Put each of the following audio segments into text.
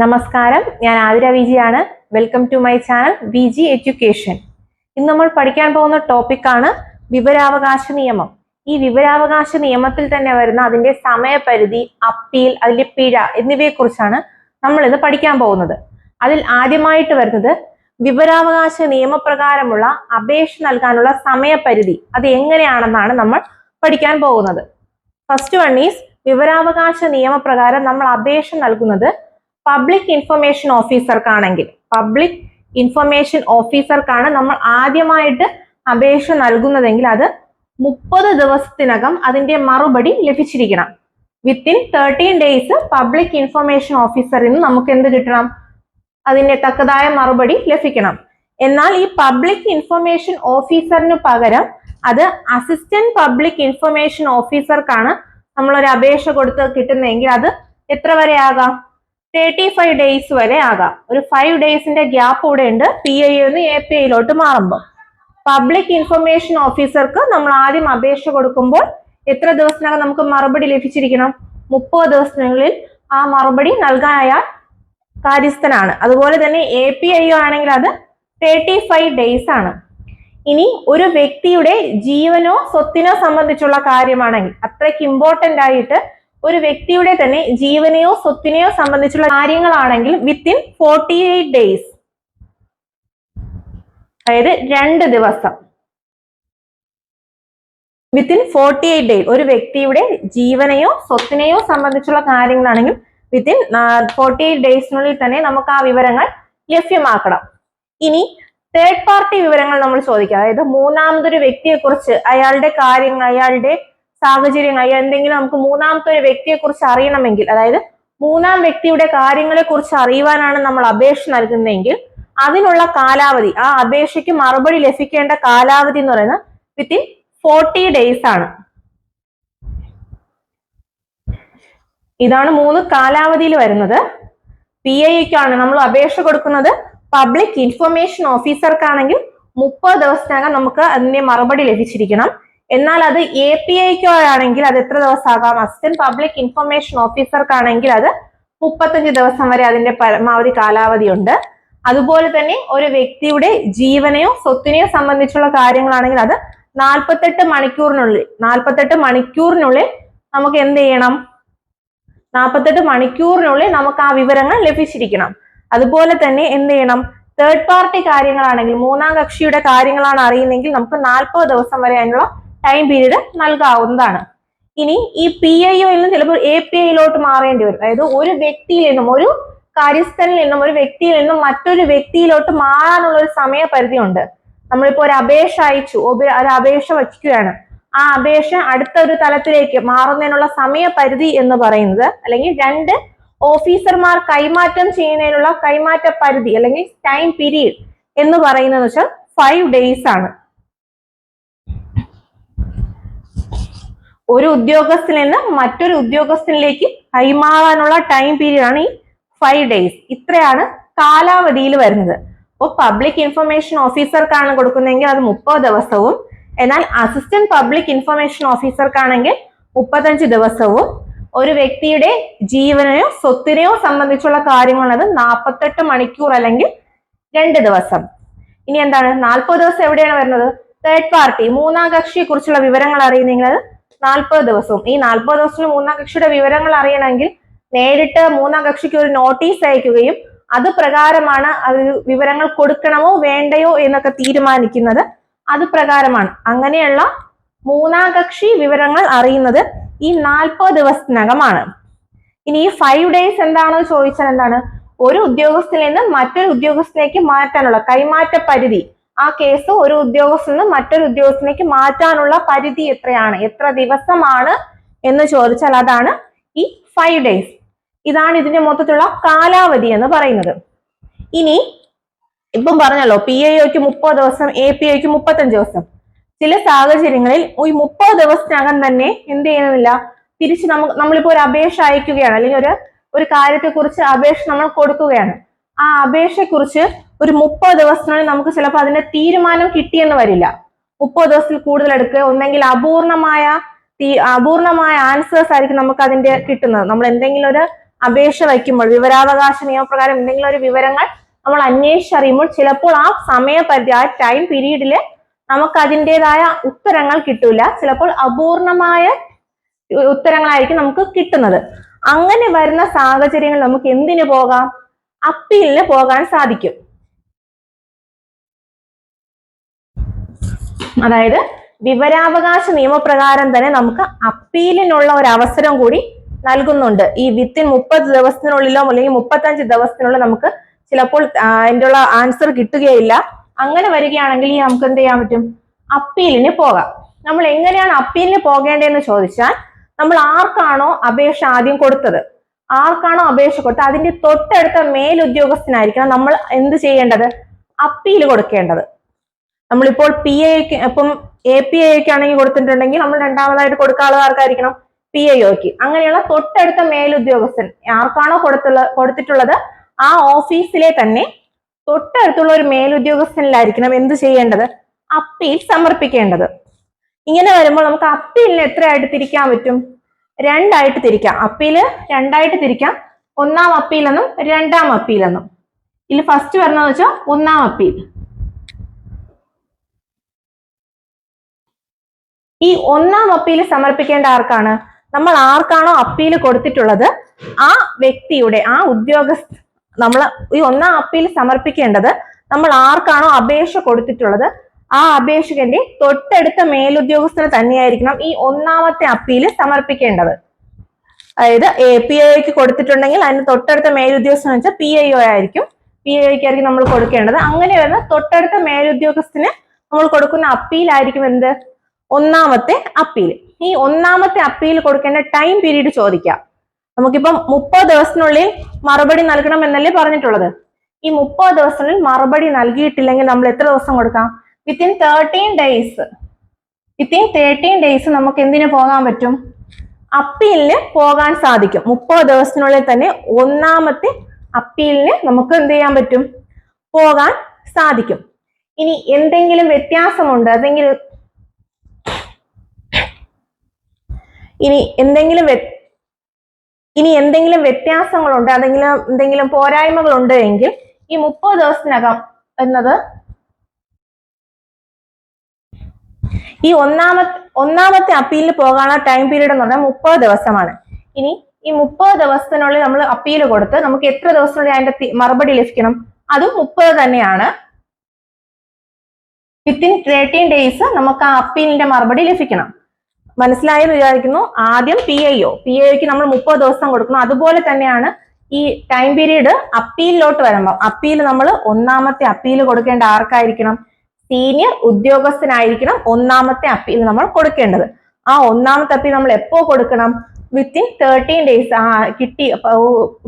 നമസ്കാരം. ഞാൻ Athira വിജിയാണ്. Welcome to my channel V G education ഇന്ന് നമ്മൾ പഠിക്കാൻ പോകുന്ന ടോപ്പിക്കാണ് വിവരാവകാശ നിയമം. ഈ വിവരാവകാശ നിയമത്തിൽ തന്നെ വരുന്ന അതിന്റെ സമയപരിധി അപ്പീൽ അതിന്റെ പിഴ എന്നിവയെക്കുറിച്ചാണ് നമ്മൾ ഇന്ന് പഠിക്കാൻ പോകുന്നത്. അതിൽ ആദ്യമായിട്ട് വരുന്നത് വിവരാവകാശ നിയമപ്രകാരമുള്ള അപേക്ഷ നൽകാനുള്ള സമയപരിധി. അത് എങ്ങനെയാണെന്നാണ് നമ്മൾ പഠിക്കാൻ പോകുന്നത്. ഫസ്റ്റ് വൺ ഈസ് വിവരാവകാശ നിയമപ്രകാരം നമ്മൾ അപേക്ഷ നൽകുന്നത് പബ്ലിക് ഇൻഫർമേഷൻ ഓഫീസർക്കാണെങ്കിൽ പബ്ലിക് ഇൻഫർമേഷൻ ഓഫീസർക്കാണ് നമ്മൾ ആദ്യമായിട്ട് അപേക്ഷ നൽകുന്നതെങ്കിൽ അത് മുപ്പത് ദിവസത്തിനകം അതിന്റെ മറുപടി ലഭിച്ചിരിക്കണം. Within thirteen days public information ഓഫീസറിൽ നിന്ന് നമുക്ക് എന്ത് കിട്ടണം? അതിന്റെ തക്കതായ മറുപടി ലഭിക്കണം. എന്നാൽ ഈ പബ്ലിക് ഇൻഫർമേഷൻ ഓഫീസറിന് പകരം അത് അസിസ്റ്റന്റ് പബ്ലിക് ഇൻഫർമേഷൻ ഓഫീസർക്കാണ് നമ്മളൊരു അപേക്ഷ കൊടുത്ത് കിട്ടുന്നതെങ്കിൽ അത് എത്ര വരെ തേർട്ടി ഫൈവ് ഡേയ്സ് വരെ ആകാം. ഒരു ഫൈവ് ഡേയ്സിന്റെ ഗ്യാപ്പ് കൂടെ ഉണ്ട്. പി ഐ എന്ന് എ പി ഐയിലോട്ട് മാറുമ്പോൾ. പബ്ലിക് ഇൻഫർമേഷൻ ഓഫീസർക്ക് നമ്മൾ ആദ്യം അപേക്ഷ കൊടുക്കുമ്പോൾ എത്ര ദിവസത്തിനകം നമുക്ക് മറുപടി ലഭിച്ചിരിക്കണം? മുപ്പത് ദിവസത്തിനുള്ളിൽ ആ മറുപടി നൽകാൻ അയാൾ കാര്യസ്ഥനാണ്. അതുപോലെ തന്നെ എ പി ഐ ആണെങ്കിൽ അത് തേർട്ടി ഫൈവ് ഡേയ്സ് ആണ്. ഇനി ഒരു വ്യക്തിയുടെ ജീവനോ സ്വത്തിനോ സംബന്ധിച്ചുള്ള കാര്യമാണെങ്കിൽ അത്രയ്ക്ക് ഇമ്പോർട്ടന്റ് ആയിട്ട് ഒരു വ്യക്തിയുടെ തന്നെ ജീവനെയോ സ്വത്തിനെയോ സംബന്ധിച്ചുള്ള കാര്യങ്ങളാണെങ്കിൽ വിത്തിൻ ഫോർട്ടി എയ്റ്റ് ഡേയ്സ് അതായത് രണ്ട് ദിവസം. വിത്തിൻ ഫോർട്ടി എയ്റ്റ് ഡേയ്സ് ഒരു വ്യക്തിയുടെ ജീവനെയോ സ്വത്തിനെയോ സംബന്ധിച്ചുള്ള കാര്യങ്ങളാണെങ്കിൽ വിത്തിൻ ഫോർട്ടി എയ്റ്റ് ഡേയ്സിനുള്ളിൽ തന്നെ നമുക്ക് ആ വിവരങ്ങൾ ലഭ്യമാക്കണം. ഇനി തേർഡ് പാർട്ടി വിവരങ്ങൾ നമ്മൾ ചോദിക്കുക അതായത് മൂന്നാമതൊരു വ്യക്തിയെ കുറിച്ച് അയാളുടെ കാര്യങ്ങൾ അയാളുടെ സാഹചര്യങ്ങൾ എന്തെങ്കിലും നമുക്ക് മൂന്നാമത്തെ ഒരു വ്യക്തിയെ കുറിച്ച് അറിയണമെങ്കിൽ അതായത് മൂന്നാം വ്യക്തിയുടെ കാര്യങ്ങളെ കുറിച്ച് അറിയുവാനാണ് നമ്മൾ അപേക്ഷ നൽകുന്നതെങ്കിൽ അതിനുള്ള കാലാവധി ആ അപേക്ഷയ്ക്ക് മറുപടി ലഭിക്കേണ്ട കാലാവധി എന്ന് പറയുന്നത് വിത്തിൻ ഫോർട്ടി ഡേയ്സ് ആണ്. ഇതാണ് മൂന്ന് കാലാവധിയിൽ വരുന്നത്. പി ഐക്കാണ് നമ്മൾ അപേക്ഷ കൊടുക്കുന്നത്. പബ്ലിക് ഇൻഫർമേഷൻ ഓഫീസർക്കാണെങ്കിൽ മുപ്പത് ദിവസത്തിനകം നമുക്ക് അതിന്റെ മറുപടി ലഭിച്ചിരിക്കണം. എന്നാൽ അത് എ പി ഐക്കോ ആണെങ്കിൽ അത് എത്ര ദിവസമാകാം? അസിസ്റ്റന്റ് പബ്ലിക് ഇൻഫർമേഷൻ ഓഫീസർക്കാണെങ്കിൽ അത് മുപ്പത്തഞ്ച് ദിവസം വരെ അതിന്റെ പരമാവധി കാലാവധി ഉണ്ട്. അതുപോലെ തന്നെ ഒരു വ്യക്തിയുടെ ജീവനെയോ സ്വത്തിനെയോ സംബന്ധിച്ചുള്ള കാര്യങ്ങളാണെങ്കിൽ അത് നാൽപ്പത്തെട്ട് മണിക്കൂറിനുള്ളിൽ നാൽപ്പത്തെട്ട് മണിക്കൂറിനുള്ളിൽ നമുക്ക് എന്ത് ചെയ്യണം? നാൽപ്പത്തെട്ട് മണിക്കൂറിനുള്ളിൽ നമുക്ക് ആ വിവരങ്ങൾ ലഭിച്ചിരിക്കണം. അതുപോലെ തന്നെ എന്ത് ചെയ്യണം? തേർഡ് പാർട്ടി കാര്യങ്ങളാണെങ്കിൽ മൂന്നാം കക്ഷിയുടെ കാര്യങ്ങളാണ് അറിയുന്നതെങ്കിൽ നമുക്ക് നാൽപ്പത് ദിവസം വരെ അതിനുള്ള ടൈം പീരീഡ് നൽകാവുന്നതാണ്. ഇനി ഈ പി ഐ ഒയിൽ നിന്ന് ചിലപ്പോൾ എ പി ഐയിലോട്ട് മാറേണ്ടി വരും. അതായത് ഒരു വ്യക്തിയിൽ നിന്നും ഒരു കാര്യസ്ഥനിൽ നിന്നും ഒരു വ്യക്തിയിൽ നിന്നും മറ്റൊരു വ്യക്തിയിലോട്ട് മാറാനുള്ള ഒരു സമയപരിധി ഉണ്ട് നമ്മളിപ്പോ ഒരു അപേക്ഷ അയച്ചു ഒരു അപേക്ഷ വയ്ക്കുകയാണ് ആ അപേക്ഷ അടുത്ത ഒരു തലത്തിലേക്ക് മാറുന്നതിനുള്ള സമയപരിധി എന്ന് പറയുന്നത് അല്ലെങ്കിൽ രണ്ട് ഓഫീസർമാർ കൈമാറ്റം ചെയ്യുന്നതിനുള്ള കൈമാറ്റ പരിധി അല്ലെങ്കിൽ ടൈം പീരീഡ് എന്ന് പറയുന്നത് വെച്ചാൽ ഫൈവ് ഡേയ്സ് ആണ്. ഒരു ഉദ്യോഗസ്ഥനിൽ നിന്ന് മറ്റൊരു ഉദ്യോഗസ്ഥനിലേക്ക് കൈമാറാനുള്ള ടൈം പീരീഡ് ആണ് ഈ ഫൈവ് ഡേയ്സ് ഇത്രയാണ് കാലാവധിയിൽ വരുന്നത്. അപ്പോൾ പബ്ലിക് ഇൻഫർമേഷൻ ഓഫീസർക്കാണ് കൊടുക്കുന്നതെങ്കിൽ അത് മുപ്പത് ദിവസവും എന്നാൽ അസിസ്റ്റന്റ് പബ്ലിക് ഇൻഫർമേഷൻ ഓഫീസർക്കാണെങ്കിൽ മുപ്പത്തഞ്ച് ദിവസവും. ഒരു വ്യക്തിയുടെ ജീവനെയോ സ്വത്തിനെയോ സംബന്ധിച്ചുള്ള കാര്യങ്ങൾ അത് നാൽപ്പത്തെട്ട് മണിക്കൂർ അല്ലെങ്കിൽ രണ്ട് ദിവസം. ഇനി എന്താണ്? നാൽപ്പത് ദിവസം എവിടെയാണ് വരുന്നത്? തേർഡ് പാർട്ടി മൂന്നാം കക്ഷിയെ കുറിച്ചുള്ള വിവരങ്ങൾ അറിയുന്നെങ്കിൽ അത് നാൽപ്പത് ദിവസവും. ഈ നാൽപ്പത് ദിവസത്തിൽ മൂന്നാം കക്ഷിയുടെ വിവരങ്ങൾ അറിയണമെങ്കിൽ നേരിട്ട് മൂന്നാം കക്ഷിക്ക് ഒരു നോട്ടീസ് അയക്കുകയും അത് പ്രകാരമാണ് അത് വിവരങ്ങൾ കൊടുക്കണമോ വേണ്ടയോ എന്നൊക്കെ തീരുമാനിക്കുന്നത് അത് പ്രകാരമാണ്. അങ്ങനെയുള്ള മൂന്നാം കക്ഷി വിവരങ്ങൾ അറിയുന്നത് ഈ നാൽപ്പത് ദിവസത്തിനകമാണ്. ഇനി ഈ ഫൈവ് ഡേയ്സ് എന്താണെന്ന് ചോദിച്ചാൽ എന്താണ്? ഒരു ഉദ്യോഗസ്ഥനിൽ നിന്ന് മറ്റൊരു ഉദ്യോഗസ്ഥനേക്ക് മാറ്റാനുള്ള കൈമാറ്റ പരിധി ആ കേസ് ഒരു ഉദ്യോഗസ്ഥനിൽ നിന്ന് മറ്റൊരു ഉദ്യോഗസ്ഥനിലേക്ക് മാറ്റാനുള്ള പരിധി എത്രയാണ്? എത്ര ദിവസമാണ് എന്ന് ചോദിച്ചാൽ അതാണ് ഈ ഫൈവ് ഡേയ്സ് ഇതാണ് ഇതിന്റെ മൊത്തത്തിലുള്ള കാലാവധി എന്ന് പറയുന്നത്. ഇനി ഇപ്പം പറഞ്ഞല്ലോ പി ഐ ഒക്ക് മുപ്പത് ദിവസം എ പി ഐക്ക് മുപ്പത്തഞ്ച് ദിവസം. ചില സാഹചര്യങ്ങളിൽ ഈ മുപ്പത് ദിവസത്തിനകം തന്നെ എന്ത് ചെയ്യുന്നില്ല? തിരിച്ച് നമുക്ക് നമ്മളിപ്പോ ഒരു അപേക്ഷ അയക്കുകയാണ് അല്ലെങ്കിൽ ഒരു ഒരു കാര്യത്തെക്കുറിച്ച് അപേക്ഷ നമ്മൾ കൊടുക്കുകയാണ്. ആ അപേക്ഷയെക്കുറിച്ച് ഒരു മുപ്പത് ദിവസത്തിനുള്ളിൽ നമുക്ക് ചിലപ്പോൾ അതിന്റെ തീരുമാനം കിട്ടിയെന്ന് വരില്ല. മുപ്പത് ദിവസത്തിൽ കൂടുതൽ എടുക്കുക. ഒന്നെങ്കിൽ അപൂർണമായ അപൂർണമായ ആൻസേഴ്സ് ആയിരിക്കും നമുക്ക് അതിന്റെ കിട്ടുന്നത്. നമ്മൾ എന്തെങ്കിലും ഒരു അപേക്ഷ വയ്ക്കുമ്പോൾ വിവരാവകാശ നിയമപ്രകാരം എന്തെങ്കിലും ഒരു വിവരങ്ങൾ നമ്മൾ അന്വേഷിച്ചറിയുമ്പോൾ ചിലപ്പോൾ ആ സമയപരിധി ആ ടൈം പീരീഡിൽ നമുക്ക് അതിന്റെതായ ഉത്തരങ്ങൾ കിട്ടൂല. ചിലപ്പോൾ അപൂർണമായ ഉത്തരങ്ങളായിരിക്കും നമുക്ക് കിട്ടുന്നത്. അങ്ങനെ വരുന്ന സാഹചര്യങ്ങൾ നമുക്ക് എന്തിനു പോകാം? അപ്പീലിന് പോകാൻ സാധിക്കും. അതായത് വിവരാവകാശ നിയമപ്രകാരം തന്നെ നമുക്ക് അപ്പീലിനുള്ള ഒരു അവസരം കൂടി നൽകുന്നുണ്ട്. ഈ വിത്തിൻ മുപ്പത് ദിവസത്തിനുള്ളിലോ അല്ലെങ്കിൽ മുപ്പത്തഞ്ച് ദിവസത്തിനുള്ളിൽ നമുക്ക് ചിലപ്പോൾ അതിന്റെ ഉള്ള ആൻസർ കിട്ടുകയില്ല. അങ്ങനെ വരികയാണെങ്കിൽ നമുക്ക് എന്ത് ചെയ്യാൻ പറ്റും? അപ്പീലിന് പോകാം. നമ്മൾ എങ്ങനെയാണ് അപ്പീലിന് പോകേണ്ടതെന്ന് ചോദിച്ചാൽ നമ്മൾ ആർക്കാണോ അപേക്ഷ ആദ്യം കൊടുത്തത്? ആർക്കാണോ അപേക്ഷ കൊടുത്തത്? അതിന്റെ തൊട്ടടുത്ത മേലുദ്യോഗസ്ഥനായിരിക്കണം നമ്മൾ എന്ത് ചെയ്യേണ്ടത്? അപ്പീൽ കൊടുക്കേണ്ടത്. നമ്മളിപ്പോൾ പി എക്ക് ഇപ്പം എ പി ഐക്ക് ആണെങ്കിൽ കൊടുത്തിട്ടുണ്ടെങ്കിൽ നമ്മൾ രണ്ടാമതായിട്ട് കൊടുക്കാനുള്ള ആർക്കായിരിക്കണം പി ഐ ഒക്ക് അങ്ങനെയുള്ള തൊട്ടടുത്ത മേലുദ്യോഗസ്ഥൻ ആർക്കാണോ കൊടുത്തുള്ള കൊടുത്തിട്ടുള്ളത്? ആ ഓഫീസിലെ തന്നെ തൊട്ടടുത്തുള്ള ഒരു മേലുദ്യോഗസ്ഥനിലായിരിക്കണം എന്ത് ചെയ്യേണ്ടത്? അപ്പീൽ സമർപ്പിക്കേണ്ടത്. ഇങ്ങനെ വരുമ്പോൾ നമുക്ക് അപ്പീലിന് എത്രയായിട്ട് തിരിക്കാൻ പറ്റും? രണ്ടായിട്ട് തിരിക്കാം. അപ്പീൽ രണ്ടായിട്ട് തിരിക്കാം. ഒന്നാം അപ്പീലെന്നും രണ്ടാം അപ്പീലെന്നും. ഇതിൽ ഫസ്റ്റ് വരുന്നതെന്ന് വെച്ചാൽ ഒന്നാം അപ്പീൽ. ഈ ഒന്നാം അപ്പീൽ സമർപ്പിക്കേണ്ട ആർക്കാണ്? നമ്മൾ ആർക്കാണോ അപ്പീൽ കൊടുത്തിട്ടുള്ളത്? ആ വ്യക്തിയുടെ ആ ഉദ്യോഗസ്ഥ നമ്മൾ ഈ ഒന്നാം അപ്പീൽ സമർപ്പിക്കേണ്ടത് നമ്മൾ ആർക്കാണോ അപേക്ഷ കൊടുത്തിട്ടുള്ളത്? ആ അപേക്ഷകന്റെ തൊട്ടടുത്ത മേലുദ്യോഗസ്ഥന് തന്നെയായിരിക്കണം ഈ ഒന്നാമത്തെ അപ്പീൽ സമർപ്പിക്കേണ്ടത്. അതായത് പി ഐക്ക് കൊടുത്തിട്ടുണ്ടെങ്കിൽ അതിന് തൊട്ടടുത്ത മേലുദ്യോഗസ്ഥൻ വെച്ചാൽ പി ഐ ഒ ആയിരിക്കും. പി ഐ ആയിരിക്കും നമ്മൾ കൊടുക്കേണ്ടത്. അങ്ങനെ വരുന്ന തൊട്ടടുത്ത മേലുദ്യോഗസ്ഥന് നമ്മൾ കൊടുക്കുന്ന അപ്പീലായിരിക്കും എന്ത്? ഒന്നാമത്തെ അപ്പീൽ. ഈ ഒന്നാമത്തെ അപ്പീൽ കൊടുക്കേണ്ട ടൈം പീരീഡ് ചോദിക്കാം. നമുക്കിപ്പം മുപ്പത് ദിവസത്തിനുള്ളിൽ മറുപടി നൽകണം എന്നല്ലേ പറഞ്ഞിട്ടുള്ളത്? ഈ മുപ്പത് ദിവസത്തിനുള്ളിൽ മറുപടി നൽകിയിട്ടില്ലെങ്കിൽ നമ്മൾ എത്ര ദിവസം കൊടുക്കാം? Within thirteen days within thirteen days നമുക്ക് എന്തിനു പോകാൻ പറ്റും? അപ്പീലിന് പോകാൻ സാധിക്കും. മുപ്പത് ദിവസത്തിനുള്ളിൽ തന്നെ ഒന്നാമത്തെ അപ്പീലിന് നമുക്ക് എന്ത് ചെയ്യാൻ പറ്റും? പോകാൻ സാധിക്കും. ഇനി എന്തെങ്കിലും വ്യത്യാസമുണ്ട്? അല്ലെങ്കിൽ ഇനി എന്തെങ്കിലും ഇനി എന്തെങ്കിലും വ്യത്യാസങ്ങളുണ്ട്? അതെങ്കിലും എന്തെങ്കിലും പോരായ്മകളുണ്ട് എങ്കിൽ ഈ മുപ്പത് ദിവസത്തിനകം എന്നത് ഈ ഒന്നാമത്തെ ഒന്നാമത്തെ അപ്പീലിൽ പോകാനുള്ള ടൈം പീരീഡ് എന്ന് പറഞ്ഞാൽ മുപ്പത് ദിവസമാണ്. ഇനി ഈ മുപ്പത് ദിവസത്തിനുള്ളിൽ നമ്മൾ അപ്പീൽ കൊടുത്ത് നമുക്ക് എത്ര ദിവസത്തിനുള്ളിൽ അതിന്റെ മറുപടി ലഭിക്കണം? അതും മുപ്പത് തന്നെയാണ്. വിത്തിൻ തേർട്ടീൻ ഡേയ്സ് നമുക്ക് ആ അപ്പീലിന്റെ മറുപടി ലഭിക്കണം. മനസ്സിലായെന്ന് വിചാരിക്കുന്നു? ആദ്യം P I O P I ഒക്ക് നമ്മൾ മുപ്പത് ദിവസം കൊടുക്കണം അതുപോലെ തന്നെയാണ് ഈ ടൈം പീരീഡ് അപ്പീലിലോട്ട് വരുമ്പോൾ അപ്പീൽ നമ്മൾ ഒന്നാമത്തെ അപ്പീൽ കൊടുക്കേണ്ട ആർക്കായിരിക്കണം? സീനിയർ ഉദ്യോഗസ്ഥനായിരിക്കണം ഒന്നാമത്തെ അപ്പീൽ നമ്മൾ കൊടുക്കേണ്ടത്. ആ ഒന്നാമത്തെ അപ്പീൽ നമ്മൾ എപ്പോ കൊടുക്കണം? വിത്തിൻ തേർട്ടീൻ ഡേയ്സ് ആ കിട്ടി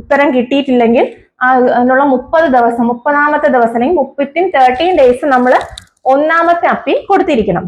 ഉത്തരം കിട്ടിയിട്ടില്ലെങ്കിൽ അതിനുള്ള മുപ്പത് ദിവസം മുപ്പതാമത്തെ ദിവസം അല്ലെങ്കിൽ വിത്തിൻ തേർട്ടീൻ ഡേയ്സ് നമ്മൾ ഒന്നാമത്തെ അപ്പീൽ കൊടുത്തിരിക്കണം.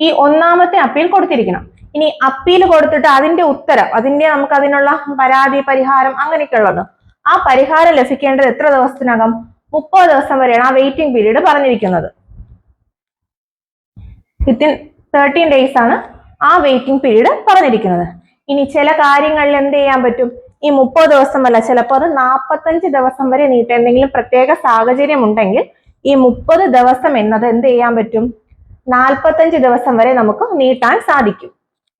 ഈ ഒന്നാമത്തെ അപ്പീൽ കൊടുത്തിരിക്കണം. ഇനി അപ്പീൽ കൊടുത്തിട്ട് അതിന്റെ ഉത്തരം അതിന്റെ നമുക്ക് അതിനുള്ള പരാതി പരിഹാരം അങ്ങനെയൊക്കെ ഉള്ളത് ആ പരിഹാരം ലഭിക്കേണ്ടത് എത്ര ദിവസത്തിനകം? മുപ്പത് ദിവസം വരെയാണ് ആ വെയിറ്റിംഗ് പീരീഡ് പറഞ്ഞിരിക്കുന്നത്. വിത്തിൻ തേർട്ടീൻ ഡേയ്സ് ആണ് ആ വെയിറ്റിംഗ് പീരീഡ് പറഞ്ഞിരിക്കുന്നത്. ഇനി ചില കാര്യങ്ങളിൽ എന്ത് ചെയ്യാൻ പറ്റും? ഈ മുപ്പത് ദിവസം അല്ല ചിലപ്പോൾ അത് നാൽപ്പത്തഞ്ച് ദിവസം വരെ നീട്ട. എന്തെങ്കിലും പ്രത്യേക സാഹചര്യം ഉണ്ടെങ്കിൽ ഈ മുപ്പത് ദിവസം എന്നത് എന്ത് ചെയ്യാൻ പറ്റും? നാൽപ്പത്തഞ്ച് ദിവസം വരെ നമുക്ക് നീട്ടാൻ സാധിക്കും.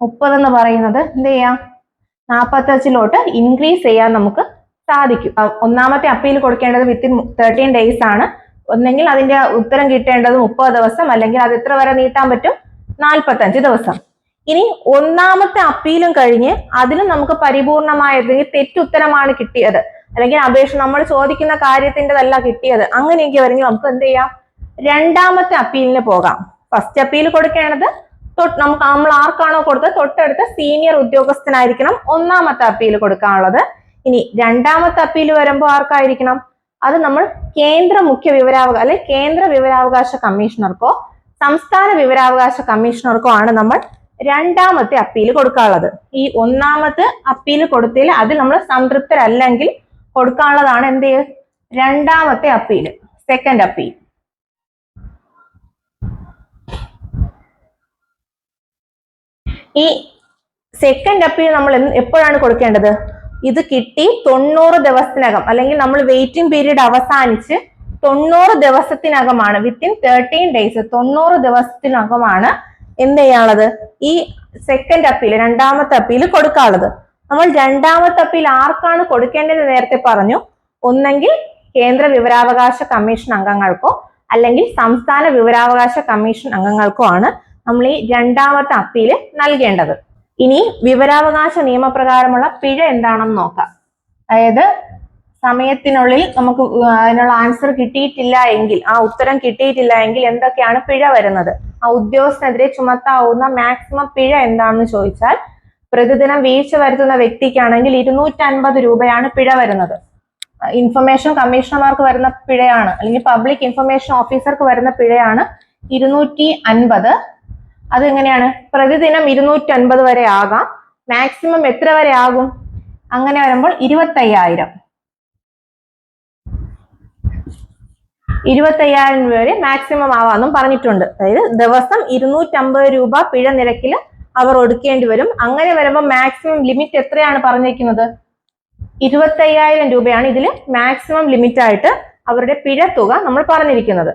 മുപ്പത് എന്ന് പറയുന്നത് എന്ത് ചെയ്യാം? നാൽപ്പത്തഞ്ചിലോട്ട് ഇൻക്രീസ് ചെയ്യാൻ നമുക്ക് സാധിക്കും. ഒന്നാമത്തെ അപ്പീൽ കൊടുക്കേണ്ടത് വിത്തിൻ തേർട്ടീൻ ഡേയ്സ് ആണ്. ഒന്നെങ്കിൽ അതിന്റെ ഉത്തരം കിട്ടേണ്ടത് മുപ്പത് ദിവസം അല്ലെങ്കിൽ അത് എത്ര വരെ നീട്ടാൻ പറ്റും? നാൽപ്പത്തഞ്ച് ദിവസം. ഇനി ഒന്നാമത്തെ അപ്പീലും കഴിഞ്ഞ് അതിലും നമുക്ക് പരിപൂർണമായ തെറ്റുത്തരമാണ് കിട്ടിയത്. അല്ലെങ്കിൽ അപേക്ഷ നമ്മൾ ചോദിക്കുന്ന കാര്യത്തിന്റെതല്ല കിട്ടിയത്. അങ്ങനെയൊക്കെ വരുമെങ്കിൽ നമുക്ക് എന്ത് ചെയ്യാം? രണ്ടാമത്തെ അപ്പീലിന് പോകാം. ഫസ്റ്റ് അപ്പീൽ കൊടുക്കേണ്ടത് തൊട്ട് നമുക്ക് നമ്മൾ ആർക്കാണോ കൊടുത്തത്? തൊട്ടടുത്ത സീനിയർ ഉദ്യോഗസ്ഥനായിരിക്കണം ഒന്നാമത്തെ അപ്പീൽ കൊടുക്കാനുള്ളത്. ഇനി രണ്ടാമത്തെ അപ്പീൽ വരുമ്പോൾ ആർക്കായിരിക്കണം? അത് നമ്മൾ കേന്ദ്ര മുഖ്യ വിവരാവകാശ അല്ലെ കേന്ദ്ര വിവരാവകാശ കമ്മീഷണർക്കോ സംസ്ഥാന വിവരാവകാശ കമ്മീഷണർക്കോ ആണ് നമ്മൾ രണ്ടാമത്തെ അപ്പീൽ കൊടുക്കാനുള്ളത്. ഈ ഒന്നാമത്തെ അപ്പീൽ കൊടുത്തതിൽ അതിൽ നമ്മൾ സംതൃപ്തരല്ലെങ്കിൽ കൊടുക്കാനുള്ളതാണ് എന്ത് രണ്ടാമത്തെ അപ്പീൽ സെക്കൻഡ് അപ്പീൽ ഈ സെക്കൻഡ് അപ്പീൽ നമ്മൾ എപ്പോഴാണ് കൊടുക്കേണ്ടത്? ഇത് കിട്ടി തൊണ്ണൂറ് ദിവസത്തിനകം. അല്ലെങ്കിൽ നമ്മൾ വെയിറ്റിംഗ് പീരീഡ് അവസാനിച്ച് തൊണ്ണൂറ് ദിവസത്തിനകമാണ്. വിത്തിൻ തേർട്ടീൻ ഡേയ്സ് തൊണ്ണൂറ് ദിവസത്തിനകമാണ് എന്ത് ചെയ്യാനുള്ളത്? ഈ സെക്കൻഡ് അപ്പീൽ രണ്ടാമത്തെ അപ്പീൽ കൊടുക്കാനുള്ളത്. നമ്മൾ രണ്ടാമത്തെ അപ്പീൽ ആർക്കാണ് കൊടുക്കേണ്ടത് നേരത്തെ പറഞ്ഞു. ഒന്നെങ്കിൽ കേന്ദ്ര വിവരാവകാശ കമ്മീഷൻ അംഗങ്ങൾക്കോ അല്ലെങ്കിൽ സംസ്ഥാന വിവരാവകാശ കമ്മീഷൻ അംഗങ്ങൾക്കോ ആണ് നമ്മൾ ഈ രണ്ടാമത്തെ അപ്പീൽ നൽകേണ്ടത്. ഇനി വിവരാവകാശ നിയമപ്രകാരമുള്ള പിഴ എന്താണെന്ന് നോക്കാം. അതായത് സമയത്തിനുള്ളിൽ നമുക്ക് അതിനുള്ള ആൻസർ കിട്ടിയിട്ടില്ല എങ്കിൽ ആ ഉത്തരം കിട്ടിയിട്ടില്ല എങ്കിൽ എന്തൊക്കെയാണ് പിഴ വരുന്നത്? ആ ഉദ്യോഗസ്ഥനെതിരെ ചുമത്താവുന്ന മാക്സിമം പിഴ എന്താണെന്ന് ചോദിച്ചാൽ പ്രതിദിനം വീഴ്ച വരുത്തുന്ന വ്യക്തിക്കാണെങ്കിൽ ഇരുന്നൂറ്റി അൻപത് രൂപയാണ് പിഴ വരുന്നത്. ഇൻഫർമേഷൻ കമ്മീഷണർമാർക്ക് വരുന്ന പിഴയാണ് അല്ലെങ്കിൽ പബ്ലിക് ഇൻഫർമേഷൻ ഓഫീസർക്ക് വരുന്ന പിഴയാണ് ഇരുന്നൂറ്റി അൻപത് അത് എങ്ങനെയാണ് പ്രതിദിനം ഇരുന്നൂറ്റി അൻപത് വരെ ആകാം. മാക്സിമം എത്ര വരെ ആകും? അങ്ങനെ വരുമ്പോൾ ഇരുപത്തയ്യായിരം. ഇരുപത്തയ്യായിരം രൂപ വരെ മാക്സിമം ആവാന്നും പറഞ്ഞിട്ടുണ്ട്. അതായത് ദിവസം ഇരുന്നൂറ്റമ്പത് രൂപ പിഴ നിരക്കിൽ അവർ ഒടുക്കേണ്ടി വരും. അങ്ങനെ വരുമ്പോൾ മാക്സിമം ലിമിറ്റ് എത്രയാണ് പറഞ്ഞിരിക്കുന്നത്? ഇരുപത്തയ്യായിരം രൂപയാണ് ഇതിൽ മാക്സിമം ലിമിറ്റായിട്ട് അവരുടെ പിഴ തുക നമ്മൾ പറഞ്ഞിരിക്കുന്നത്.